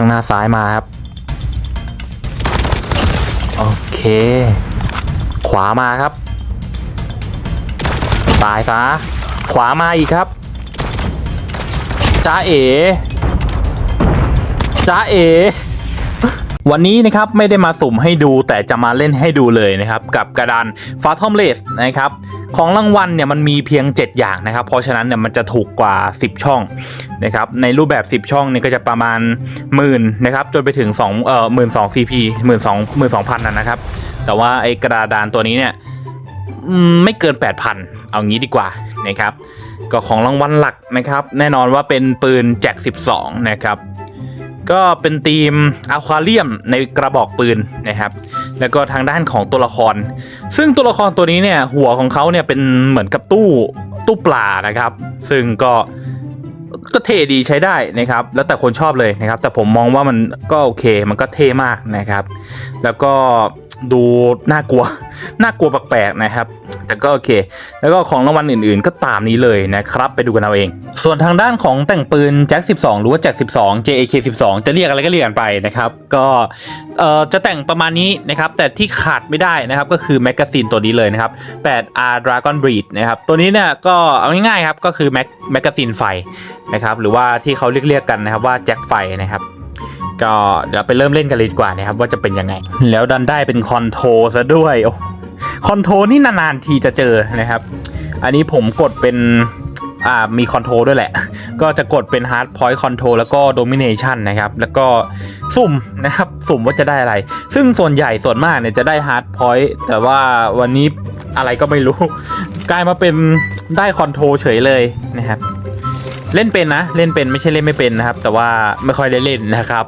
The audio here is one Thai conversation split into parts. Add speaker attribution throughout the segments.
Speaker 1: ข้างหน้าซ้ายมาครับ โอเค ขวามาครับ ตายซะขวามาอีกครับจ้าเอจ้าเอวันนี้นะครับไม่ได้มาสุ่มให้ดูแต่จะมาเล่นให้ดูเลยนะครับ กับกระดานฟาทอมเลสนะครับ ของรางวัลเนี่ยมันมีเพียง 7 อย่างนะครับ เพราะฉะนั้นเนี่ยมันจะถูกกว่า 10 ช่องนะครับ ในรูปแบบ 10 ช่องเนี่ยก็จะประมาณหมื่นนะครับ จนไปถึง2เอ่อหมื่นสองซีพีหมื่นสองหมื่นสองพันนะครับ แต่ว่าไอ้กระดานตัวนี้เนี่ยไม่เกิน 8,000 เอางี้ดีกว่านะครับ ก็ของรางวัลหลักนะครับ แน่นอนว่าเป็นปืนแจ็ค12 นะครับ ก็เป็นธีมอะควาเรียมในกระบอกปืนนะครับ แล้วก็ทางด้านของตัวละคร ซึ่งตัวละครตัวนี้เนี่ยหัวของเขาเนี่ยเป็นเหมือนกับตู้ตู้ปลานะครับ ซึ่งก็ก็เท่ดีใช้ได้นะครับ แล้วแต่คนชอบเลยนะครับ แต่ผมมองว่ามันก็โอเค มันก็เท่มากนะครับ แล้วก็ ดูน่ากลัว น่ากลัวแปลกๆนะครับ แต่ก็โอเค แล้วก็ของรางวัลอื่นๆ ก็ตามนี้เลยนะครับ ไปดูกันเอาเอง ส่วนทางด้านของแต่งปืนแจ็ค12 หรือว่าแจ็ค12 JAK 12 จะเรียกอะไรก็เรียกกันไปนะครับ ก็เอ่อจะแต่งประมาณนี้นะครับ แต่ที่ขาดไม่ได้นะครับ ก็คือแมกกาซีนตัวนี้เลยนะครับ 8R Dragon Breed นะครับ ตัวนี้เนี่ยก็เอาง่ายๆครับ ก็คือแม็กแมกกาซีนไฟนะครับ หรือว่าที่เขาเรียกๆกันนะครับว่าแจ็คไฟนะครับ ก็เดี๋ยวไปเริ่มเล่นกันเลยดีกว่านะครับว่าจะเป็นยังไง แล้วดันได้เป็นคอนโทรซะด้วยโอ้คอนโทรนี่นานๆทีจะเจอนะครับ อันนี้ผมกดเป็นอ่ามีคอนโทรด้วยแหละ ก็จะกดเป็น Hard Point Control แล้วก็ Domination นะครับ แล้วก็สุ่มนะครับ สุ่มว่าจะได้อะไร ซึ่งส่วนใหญ่ส่วนมากเนี่ยจะได้ Hard Point แต่ว่าวันนี้อะไรก็ไม่รู้ กลายมาเป็นได้คอนโทรเฉยเลยนะครับ เล่นเป็นนะ เล่นเป็นไม่ใช่เล่นไม่เป็นนะครับ แต่ว่าไม่ค่อยได้เล่นนะครับ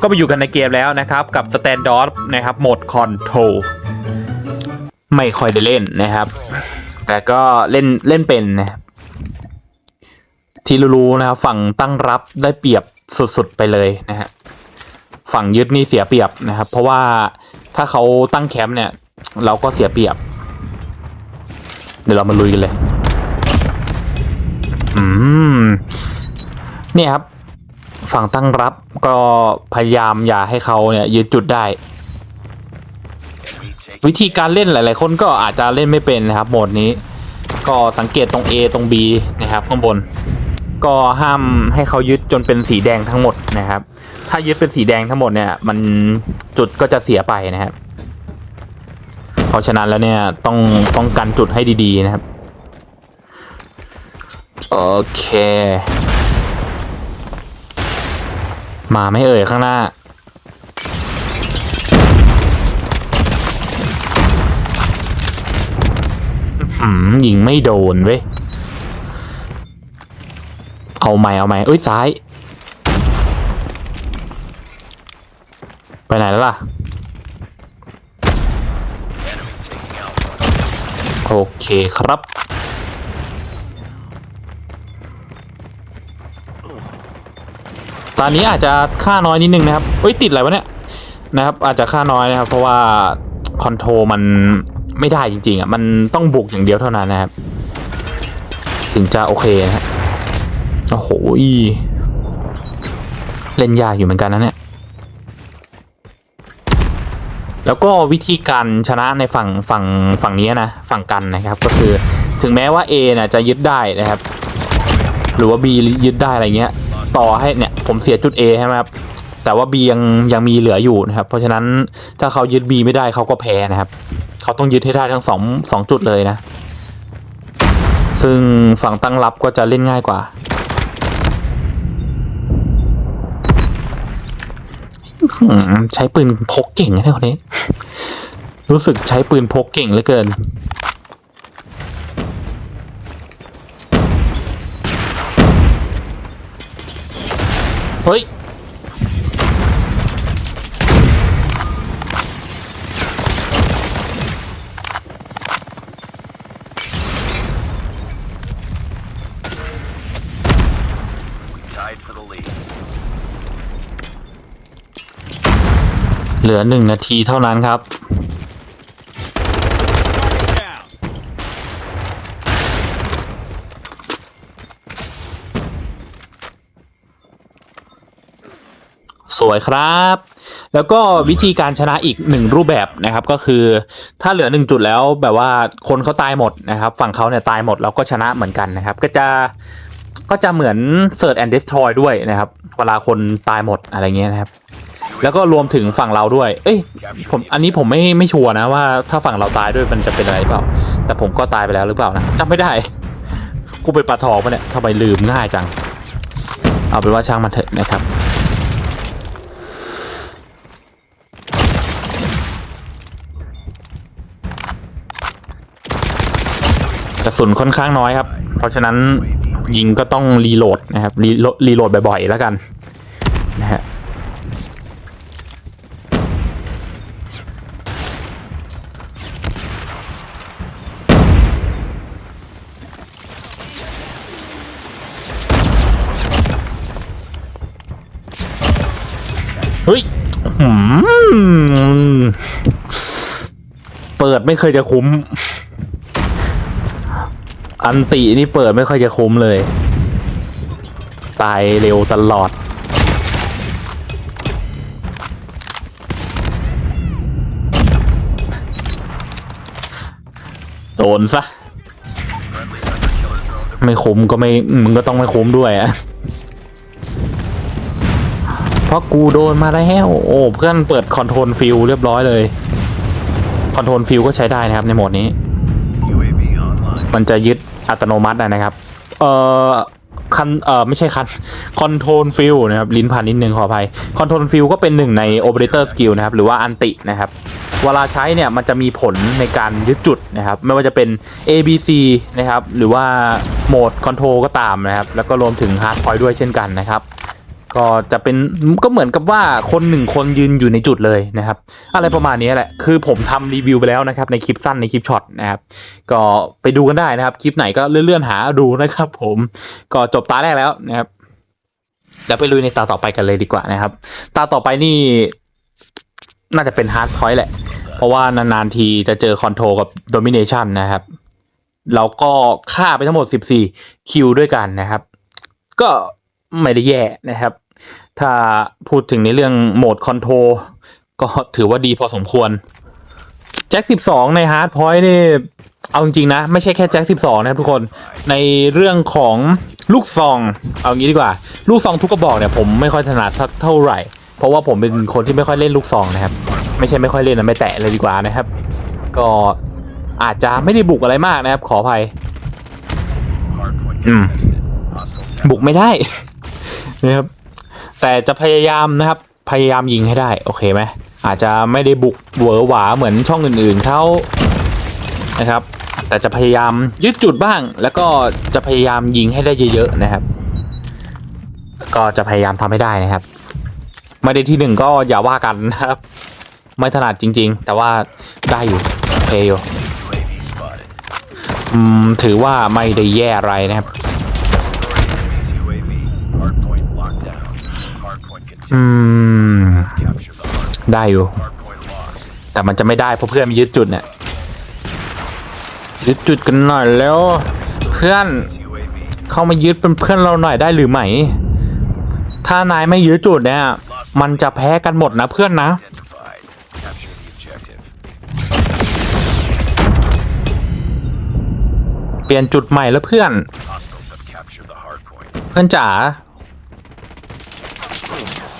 Speaker 1: ก็ไปอยู่กันในเกมแล้วนะครับ กับ Standoff นะครับโหมดคอนโทรลไม่ค่อยได้เล่นนะครับ แต่ก็เล่นเล่นเป็นนะที่รู้ๆนะครับฝั่งตั้งรับได้เปรียบสุดๆไปเลยนะฮะฝั่งยึดนี่เสียเปรียบนะครับ เพราะว่าถ้าเขาตั้งแคมป์เนี่ย เราก็เสียเปรียบ เดี๋ยวเรามาลุยกันเลย อืม เนี่ยครับ ฝั่งตั้งรับก็พยายามอย่าให้เขาเนี่ยยึดจุดได้ วิธีการเล่นหลาย ๆ คนก็อาจจะเล่นไม่เป็นนะครับโหมดนี้ ก็สังเกตตรง A ตรง B นะครับข้างบน ก็ห้ามให้เขายึดจนเป็นสีแดงทั้งหมดนะครับ ถ้ายึดเป็นสีแดงทั้งหมดเนี่ย มันจุดก็จะเสียไปนะครับ เพราะฉะนั้นแล้วเนี่ยต้องป้องกันจุดให้ดี ๆ นะครับ โอเค มาไม่เอ่ยข้างหน้า หืมยิงไม่โดนเว้ย เอาใหม่เอาใหม่เอ้ย ซ้าย ไปไหนแล้วล่ะ โอเคครับ ตอนนี้อาจจะค่าน้อยนิดนึงนะครับเอ้ยติดอะไรวะเนี่ยนะครับอาจจะค่าน้อยนะครับ เพราะว่าคอนโทรมันไม่ได้จริงๆอะมันต้องบุกอย่างเดียวเท่านั้นนะครับ ถึงจะโอเคนะฮะโอ้โหเล่นยากอยู่เหมือนกันนะเนี่ยแล้วก็วิธีการชนะในฝั่งฝั่งฝั่งนี้นะฝั่งกันนะครับ ก็คือถึงแม้ว่า A นะจะยึดได้นะครับ หรือว่า B ยึดได้อะไรเงี้ย ต่อให้เนี่ยผมเสียจุด A ใช่ไหมครับแต่ว่า B ยังยังมีเหลืออยู่นะครับ เพราะฉะนั้นถ้าเขายึด B ไม่ได้เขาก็แพ้นะครับ เขาต้องยึดให้ได้ทั้งสองสองจุดเลยนะ ซึ่งฝั่งตั้งรับก็จะเล่นง่ายกว่า ใช้ปืนพกเก่งนะคนนี้ รู้สึกใช้ปืนพกเก่งเหลือเกิน เฮ้ย
Speaker 2: Tied for the lead.
Speaker 1: เหลือหนึ่งนาทีเท่านั้นครับ
Speaker 2: Down.
Speaker 1: ส วยครับ แล้วก็วิธีการชนะอีกหนึ่งรูปแบบนะครับก็คือถ้าเหลือหนึ่งจุดแล้วแบบว่าคนเขาตายหมดนะครับ ฝั่งเขาเนี่ยตายหมดเราก็ชนะเหมือนกันนะครับ ก็จะก็จะเหมือน Search and Destroy ด้วยนะครับ เวลาคนตายหมดอะไรเงี้ยนะครับ แล้วก็รวมถึงฝั่งเราด้วย เอ้ยผมอันนี้ผมไม่ไม่ชัวร์นะว่าถ้าฝั่งเราตายด้วยมันจะเป็นอะไรเปล่า แต่ผมก็ตายไปแล้วหรือเปล่านะจำไม่ได้ กูเป็นปลาทองปะเนี่ยทำไมลืมง่ายจัง เอาเป็นว่าช่างมันเถอะนะครับ กระ สุนค่อนข้างน้อยครับ เพราะฉะนั้นยิงก็ต้องรีโหลดนะครับรีโหลดรีโหลดบ่อยๆแล้วกันนะฮะเฮ้ยเปิดไม่เคยจะคุ้ม อันตินี่เปิดไม่ค่อยจะคุ้มเลย ตายเร็วตลอด โดนซะ ไม่คุ้มก็ไม่ มึงก็ต้องไม่คุ้มด้วยอะเพราะกูโดนมาแล้วโอ้เพื่อนเปิดคอนโทรลฟิลเรียบร้อยเลย คอนโทรลฟิลก็ใช้ได้นะครับในโหมดนี้ มันจะยึด อัตโนมัตินะครับ เอ่อคันเอ่อไม่ใช่คันคอนโทรลฟิลนะครับลิ้นพันนิดนึงขออภัยคอนโทรลฟิลก็เป็นหนึ่งในโอเปอเรเตอร์สกิลนะครับหรือว่าอันตินะครับเวลาใช้เนี่ยมันจะมีผลในการยึดจุดนะครับไม่ว่าจะเป็น A B C นะครับหรือว่าโหมดคอนโทรลก็ตามนะครับแล้วก็รวมถึงฮาร์ดคอยด้วยเช่นกันนะครับ ก็จะเป็นก็เหมือนกับว่าคนหนึ่งคนยืนอยู่ในจุดเลยนะครับ อะไรประมาณนี้แหละ คือผมทำรีวิวไปแล้วนะครับ ในคลิปสั้นในคลิปช็อตนะครับ ก็ไปดูกันได้นะครับ คลิปไหนก็เลื่อนๆหาดูนะครับ ผมก็จบตาแรกแล้วนะครับเดี๋ยวไปลุยในตาต่อไปกันเลยดีกว่านะครับ ตาต่อไปนี่ น่าจะเป็นฮาร์ดพอยต์แหละ เพราะว่านานๆทีจะเจอคอนโทรกับโดมิเนชันนะครับเราก็ฆ่าไปทั้งหมด 14 คิวด้วยกันนะครับ ก็ไม่ได้แย่นะครับ ถ้าพูดถึงในเรื่องโหมดคอนโทรก็ถือว่าดีพอสมควรแจ็ค12 ในฮาร์ดพอยต์นี่เอาจริงๆนะ ไม่ใช่แค่แจ็ค12 นะครับทุกคนในเรื่องของลูกซอง เอางี้ดีกว่า ลูกซองทุกกระบอกเนี่ยผมไม่ค่อยถนัดสักเท่าไหร่ เพราะว่าผมเป็นคนที่ไม่ค่อยเล่นลูกซองนะครับ ไม่ใช่ไม่ค่อยเล่นนะไม่แตะเลยดีกว่านะครับ ก็อาจจะไม่ได้บุกอะไรมากนะครับ ขออภัย
Speaker 2: Hardpoint
Speaker 1: Mm.
Speaker 2: contested. Hostiles have
Speaker 1: บุกไม่ได้ นะครับ แต่จะพยายามนะครับ พยายามยิงให้ได้ โอเคไหมอาจจะไม่ได้บุกเหวอหวาเหมือนช่องอื่นๆเขานะครับ แต่จะพยายามยึดจุดบ้าง แล้วก็จะพยายามยิงให้ได้เยอะๆนะครับ ก็จะพยายามทำให้ได้นะครับ ไม่ได้ที่หนึ่งก็อย่าว่ากันนะครับ ไม่ถนัดจริง ๆ แต่ว่าได้อยู่โอเคอยู่ถือว่าไม่ได้แย่อะไรนะครับ อืม ได้อยู่ แต่มันจะไม่ได้เพราะเพื่อนมียึดจุดเนี่ยยึดจุดกันหน่อยแล้ว เพื่อนเข้ามายึดเป็นเพื่อนเราหน่อยได้หรือไม่ถ้านายไม่ยึดจุดเนี่ย มันจะแพ้กันหมดนะเพื่อนนะเปลี่ยนจุดใหม่แล้วเพื่อน เพื่อนจ๋า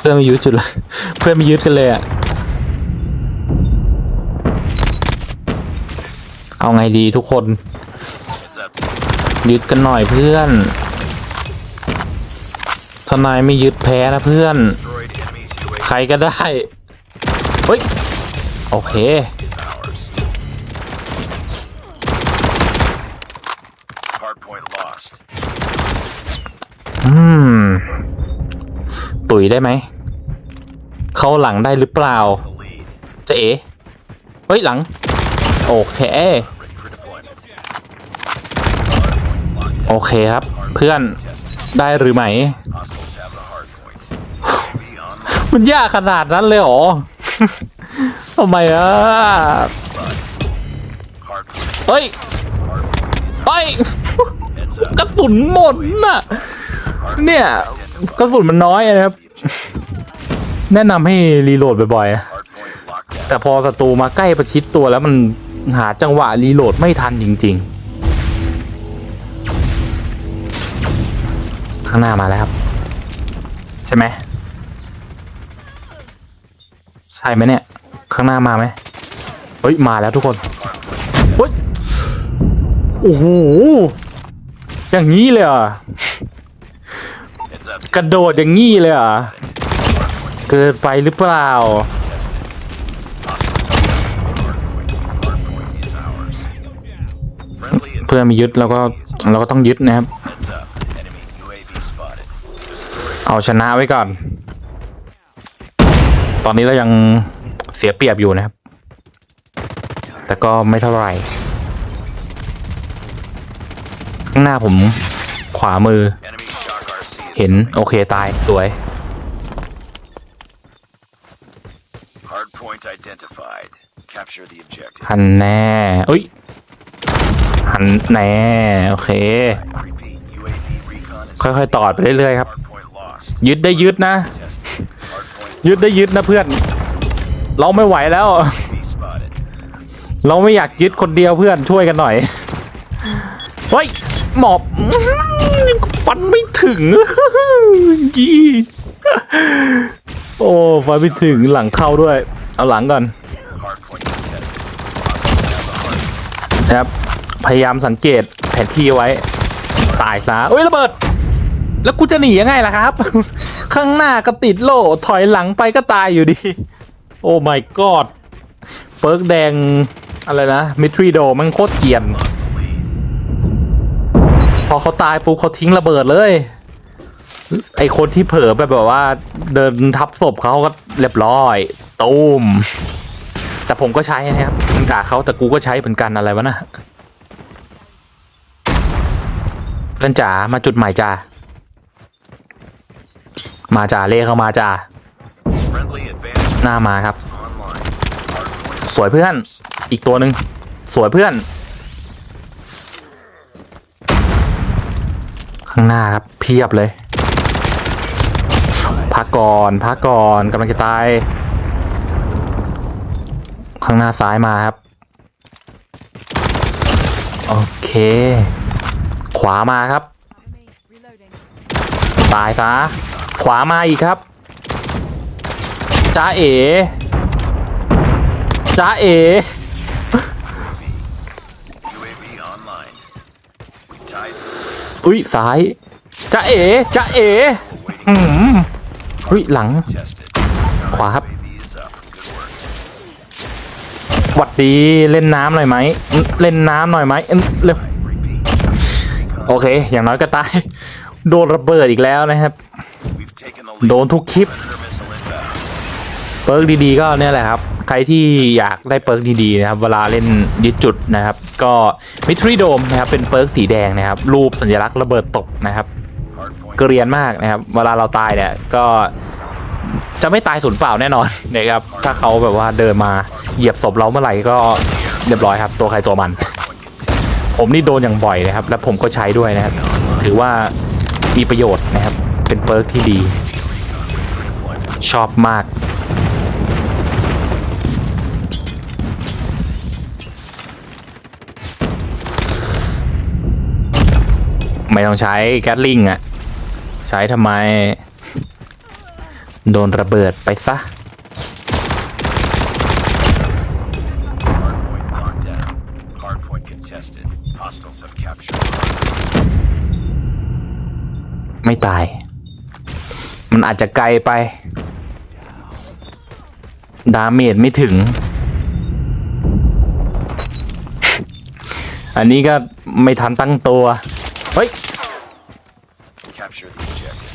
Speaker 1: เพื่อนไม่ยึดจุดเลยเพื่อนไม่ยึดกันเลยอะเอาไงดีทุกคน ยึดกันหน่อยเพื่อน ทนายไม่ยึดแพ้นะเพื่อน ใครก็ได้ เฮ้ย โอเค อืม ตุ๋ยได้ไหม เข้าหลังได้หรือเปล่า จะเอ๋เฮ้ยหลัง โอเคโอเคครับ เพื่อนได้หรือไห
Speaker 2: ม
Speaker 1: มันยากขนาดนั้นเลยหรอทำไมอะเฮ้ยเฮ้ยกระสุนหมดน่ะเนี่ย กระสุนมันน้อยนะครับ แนะนำให้รีโหลดบ่อยๆ แต่พอศัตรูมาใกล้ประชิดตัวแล้วมันหาจังหวะรีโหลดไม่ทันจริง ๆ ข้างหน้ามาแล้วครับ ใช่ไหมใช่ไหมเนี่ย ข้างหน้ามาไหมเฮ้ย มาแล้วทุกคนเฮ้ยโอ้โหอย่างนี้เลยอะ กระโดดอย่างนี้เลยเหรอะเกินไปหรือเปล่า เพื่อมียึดเราก็เราก็ต้องยึดนะครับ เอาชนะไว้ก่อน ตอนนี้เรายังเสียเปรียบอยู่นะครับ แต่ก็ไม่เท่าไหร่ ข้างหน้าผมขวามือ
Speaker 2: Enemy shock RC is
Speaker 1: เห็น โอเคตายสวย
Speaker 2: hardpoint identified. Capture the objective.
Speaker 1: หันแน่เอ้ยหันแน่โอเค
Speaker 2: Repeat. UAV recon is
Speaker 1: ค่อยๆตอดไปเรื่อยๆครับ
Speaker 2: hardpoint lost.
Speaker 1: ยึดได้ยึดนะ
Speaker 2: Tested. Hardpoint
Speaker 1: ยึดได้ยึดนะเพื่อน เราไม่ไหวแล้ว
Speaker 2: UAV spotted.
Speaker 1: เราไม่อยากยึดคนเดียวเพื่อนช่วยกันหน่อย เฮ้ย หมอบ ฟันไม่ถึงยี่โอ้ฟันไม่ถึงหลังเข้าด้วย เอาหลังก่อนนะครับ พยายามสังเกตแผนที่ไว้ ตายซะเอ้ยระเบิด แล้วกูจะหนียังไงล่ะครับ ข้างหน้าก็ติดโล่ถอยหลังไปก็ตายอยู่ดี โอ้ my god เปิร์กแดง อะไรนะ มิทรีโดมันโคตรเกียน พอเขาตายปุ๊บเขาทิ้งระเบิดเลย ไอคนที่เผลอไปแบบว่า เดินทับศพเขาก็เรียบร้อยตูมแต่ผมก็ใช้นะครับมึงด่าเขาแต่กูก็ใช้เหมือนกันอะไรวะนะเพื่อนจ๋ามาจุดใหม่จ้ามาจ่าเล่เข้ามาจ้าหน้ามาครับ สวยเพื่อน อีกตัวหนึ่งสวยเพื่อน ข้างหน้าครับเพียบเลย พักก่อนพักก่อนกำลังจะตาย ข้างหน้าซ้ายมาครับ โอเค ขวามาครับ ตายซะ ขวามาอีกครับจ้าเอจ้าเอ อุ้ยซ้ายจ้าเอจ้าเอหืมอุ้ยหลัง
Speaker 2: Tested.
Speaker 1: ขวาครับ
Speaker 2: UAV is up. Good work.
Speaker 1: หวัดดีเล่นน้ำหน่อยไหมอืมเล่นน้ำหน่อยไหมอืมเร็ว
Speaker 2: Repeat.
Speaker 1: โอเค อย่างน้อยก็ตายโดนระเบิดอีกแล้วนะครับ
Speaker 2: We've taken the lead.
Speaker 1: โดนทุกคลิป
Speaker 2: Predator missile inbound.
Speaker 1: เปิร์กดีๆก็เนี่ยแหละครับ ใครที่อยากได้เปิร์กดีๆนะครับ เวลาเล่นยึดจุดนะครับ ก็มิทรีโดมนะครับเป็นเปิร์กสีแดงนะครับ รูปสัญลักษณ์ระเบิดตกนะครับ เกรียนมากนะครับ เวลาเราตายเนี่ยก็จะไม่ตายสูญเปล่าแน่นอนนะครับ ถ้าเขาแบบว่าเดินมาเหยียบศพเราเมื่อไหร่ก็เรียบร้อยครับ ตัวใครตัวมัน ผมนี่โดนอย่างบ่อยนะครับ และผมก็ใช้ด้วยนะครับ ถือว่ามีประโยชน์นะครับ เป็นเปิร์กที่ดี ชอบมาก ไม่ต้องใช้แกตลิงอะใช้ทำไม โดนระเบิดไปซะ
Speaker 2: Hardpoint locked down. Hardpoint contested. Hostiles have captured.
Speaker 1: ไม่ตาย มันอาจจะไกลไป ดาเมจไม่ถึง อันนี้ก็ไม่ทันตั้งตัว เฮ้ย
Speaker 2: Capture the objective.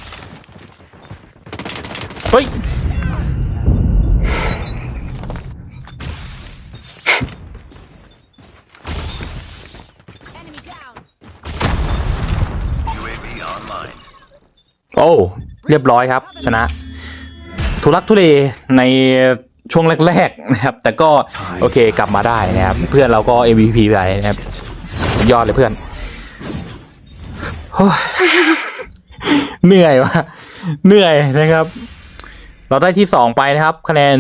Speaker 1: เฮ้ย
Speaker 3: Enemy down.
Speaker 2: UAV online.
Speaker 1: โอ้เรียบร้อยครับ ชนะ ทุลักทุเลในช่วงแรกๆนะครับ แต่ก็โอเคกลับมาได้นะครับ เพื่อนเราก็ MVP ไปนะครับสุดยอดเลยเพื่อนโอ้ย เหนื่อยวะเหนื่อยนะครับ เราได้ที่2ไปนะครับ คะแนน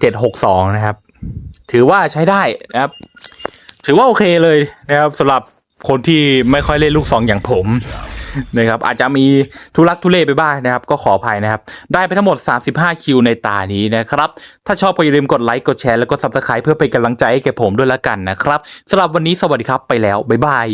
Speaker 1: 4,762นะครับ ถือว่าใช้ได้นะครับ ถือว่าโอเคเลยนะครับสำหรับคนที่ไม่ค่อยเล่นลูกซองอย่างผมนะครับอาจจะมีทุลักทุเลไปบ้างนะครับ ก็ขออภัยนะครับ ได้ไปทั้งหมด 35 คิวในตานี้นะครับ ถ้าชอบก็อย่าลืมกดไลค์กดแชร์แล้วก็ subscribe เพื่อเป็นกำลังใจให้แก่ผมด้วยละกันนะครับสำหรับวันนี้สวัสดีครับไปแล้ว บ๊ายบาย